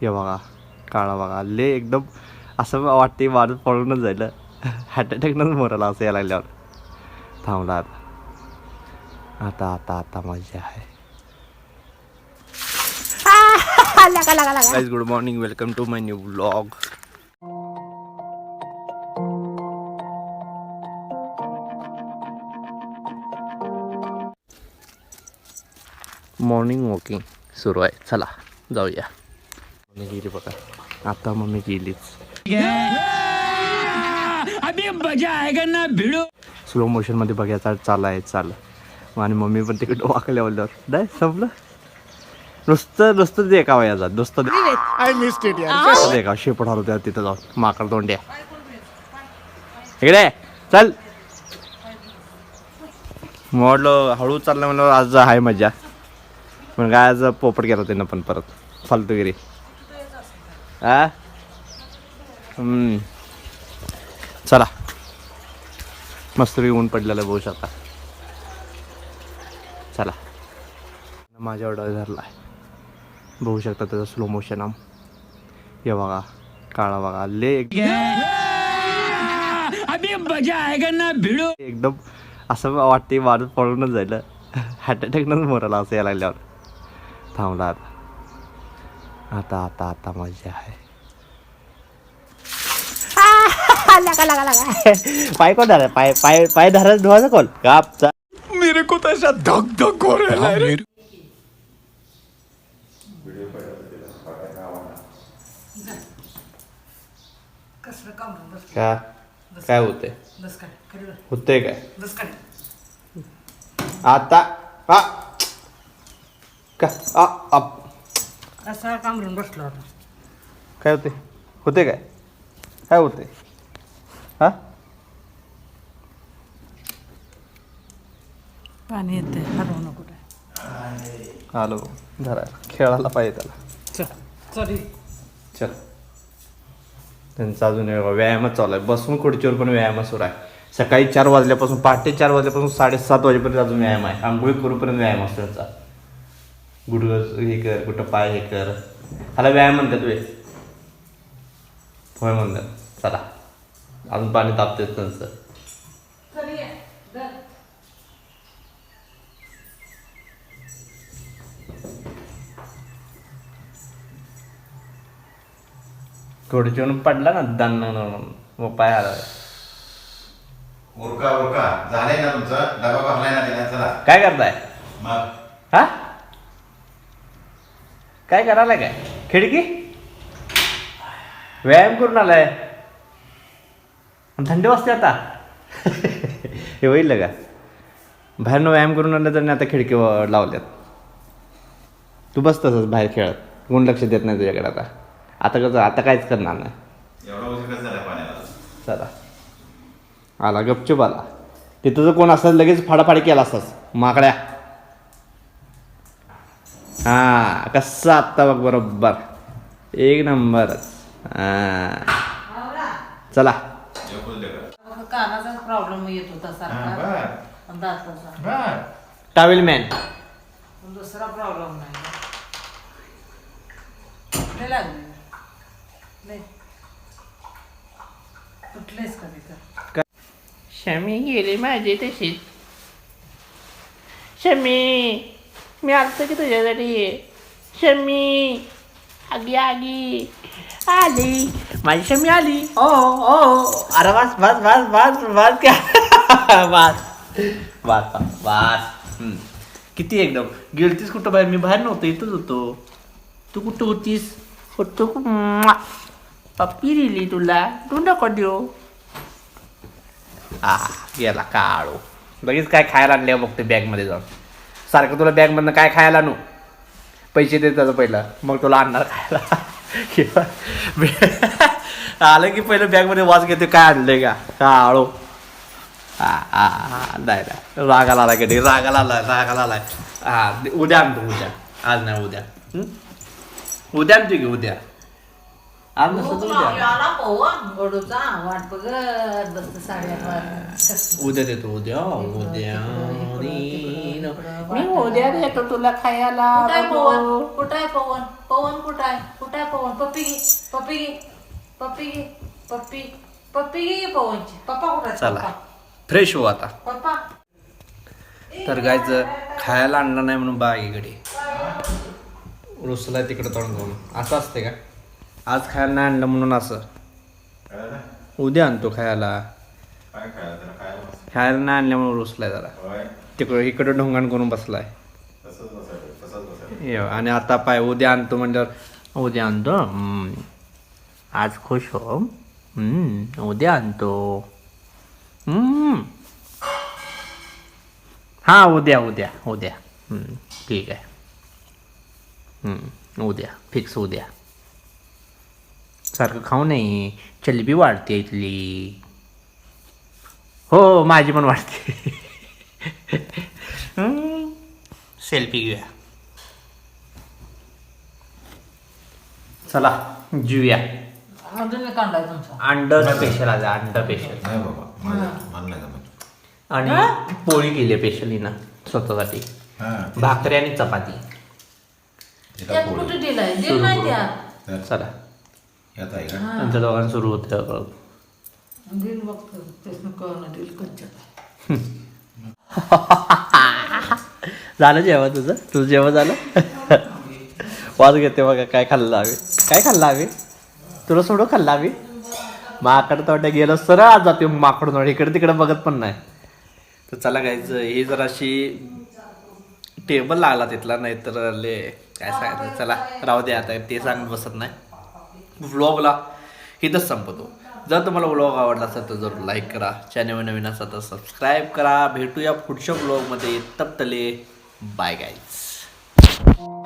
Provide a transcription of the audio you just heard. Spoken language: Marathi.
हे बघा काळा बघा. ले एकदम असं वाटते माणूस पळूनच जाईल. हार्ट अटॅकनंच मोराला असं यायला लागल्यावर. थांबला आता. आता आता आता मजा आहे. Good morning welcome to my new blog morning walking सुरू आहे. चला जाऊया. मम्मी गेली बघा. आता मम्मी गेलीच. अभी मजा आएगा ना भिड़ो. स्लो मोशनमध्ये बघायचा चालला आहे चाल. आणि मम्मी पण तिकडे वाकल्या बोलल्यावर नाही संपलं? नुसतं नुसतं दे- इट यार नुसतं देखावा शेपट हलवत्या तिथं जाऊन माकड तोंड्या इकडे चल. म्हटलं हळू चाललं म्हणलं आज आहे मजा. पण काय आज पोपट गेला त्यानं पण परत फालतूगिरी. हा? हम्म. चला. मस्त ऊन पडलेलं बघू शकता. चला. माझ्या ऑर्डर धरला आहे. बघू शकता त्याचं स्लो मोशन आम. हे बघा. काळा बघा. ले अभी मजा आएगा ना भिड़ो. एकदम असं वाटते माणूस पळूनच जाईल हार्ट अटॅकनंच मोराला असं यायला लागल्यावर. थांबला आता. आता आता आता मजा आहे. पाय कोण धरा पाय पाय पाय धरा धुवायचं कोण? कापचा मेरे को तो ऐसा धक धक हो रहा है का? काय होते होते काय? आता आ. का? आ अप. असा बसलो होता काय होते? होते काय? काय होते? हा? पाणी येते हरवू नको काय? आलो जरा खेळायला पाहिजे त्याला. चल चल ये. चल. त्यांचा अजून व्यायामच चालू आहे. बसून खुर्चीवर पण व्यायाम सुरू आहे. सकाळी चार वाजल्यापासून पहाटे चार वाजल्यापासून साडेसात वाजेपर्यंत अजून व्यायाम आहे. आंघोळी करूपर्यंत व्यायाम असतो त्यांचा. गुडघं हे कर कुठं पाय हे कर. ह्याला व्यायाम म्हणतात वे. होय म्हणतात. चला. अजून पाणी तापते त्यांचं. खुर्चीवरून पडला ना दन्न मग पाय आला. उरका उरका. झालंय ना तुमचं? डबा भरलाय ना तिला चला. काय करताय? मग हा काय करायला काय? खिडकी? व्यायाम करून आलाय. थंडी वाजते आता. हे होईल का? बाहेरनं व्यायाम करून आलं तर आता खिडकी लावल्यात. तू बस तसंच बाहेर खेळत. कोण लक्ष देत नाही तुझ्याकडे आता? आता कसं आता काहीच करणार नाही. चला. आला गपचूप आला. तिथं जर कोण असतं लगेच फाडाफाडी केला असतास. माकड्या. हा कसा आत्ता बघ बरोबर एक नंबरच चला एकुलते प्रॉब्लेम येत होता सारखा आणि दाताचा टावेल मॅन पण दुसरा प्रॉब्लेम नाही लय लागले लय कुठलेच कधी तर शमी गेली माझी तशीच शमी मी आलतो की तुझ्यासाठी. शमी आगी आगी. आली. माझी शमी आली. ओ ओ अरे बस बस बस बस बस क्या. बस वास वास वास. हम्म. किती एकदम. गेलतीस कुठं बाहेर? मी बाहेर नव्हतो इथंच होतो. तू कुठं होतीस? होतो पप्पी दिली तुला. तू नको देऊ. आ गेला काळो. लगेच काय खायला आणले बघते बॅगमध्ये जाऊन. सारखं तुला बॅगमधनं काय खायला नू पैसे दे त्याचं पहिलं. मग तुला आणणार खायला. किंवा आलं की पहिलं बॅगमध्ये वाच घेते काय आणलंय का? काळो हा हा हा नाही नाही. रागाला आला कधी? रागाला आलाय रागाला आलाय. हा उद्या आणतो उद्या. आज नाही उद्या. उद्या आणतो की उद्या? आज नसतं तर उद्या आला पवन गडूचा वाट बघत बसत साडेआठ वाजता उद्या देतो उद्या उद्या मी उद्या देतो तुला खायला कुठाय बाबू. पवन? कुठाय पवन? पवन कुठाय कुठाय पवन? पप्पी घे पप्पी घे पप्पी घे पप्पी पप्पी घे पवनची. पप्पा कुठाय चला. फ्रेश हो आता. पप्पा. तर गायच खायला आणलं नाही म्हणून बा इकडे. रुसला तिकडे तोंड करून असं असते का? आज खायला नाही आणलं म्हणून असं. कळलं? उद्या आणतो खायला. काय खायला? खायला मस्त. खायला नाही आणल्यामुळे रुसलाय जरा. होय? तिकडं इकडं ढोंगाण करून बसलाय. तसंच बसायचं तसंच बसायचं. ये आणि आता पाय उद्या आणतो म्हणल्यावर उद्या आणतो? हम्म. आज खुश हो. हम्म, उद्या आणतो. हम्म. हा उद्या उद्या उद्या. हम्म, ठीक आहे. हम्म, उद्या. फिक्स उद्या. सारखं खाऊ नाही चलबी वाढते इथली. हो माझी पण वाढते. सेल्फी घेऊया. चला जीवया अंड स्पेशल आज अंड स्पेशल नाही बाबा मला मला नाही जमत. आणि पोळी केली स्पेशल ना स्वतःसाठी. हा. भाकरी आणि चपाती. तिला त्यात पोळी. कुठे दिलाय? दिल नाही त्यात. त्यात- चला. यात आहे का? आमच्या दोघांना सुरू होतं बघतो कळणं कंचन झालं जेवण तुझं? तुझं जेवण झालं? वाज घेते बघा काय खाल्लं आम्ही? काय खाल्लं आम्ही? तुला सोडू खाल्लं आम्ही? माकड तोट्या गेलो सरळ आज जाते माकड तोट्या इकडे तिकडे बघत पण नाही. तर चला गायचं हे जराशी टेबल लागला तिथला नाही तर ले काय सांगायचं. चला राहू दे आता ते सांगत बसत नाही. व्लॉगला इथंच संपतो. जर तुम्हाला व्लॉग आवडला असेल तर जरूर लाईक करा. चॅनल नवीन असेल तर सबस्क्राईब करा. भेटूया पुढच्या व्लॉगमध्ये तप्तले बाय गाईज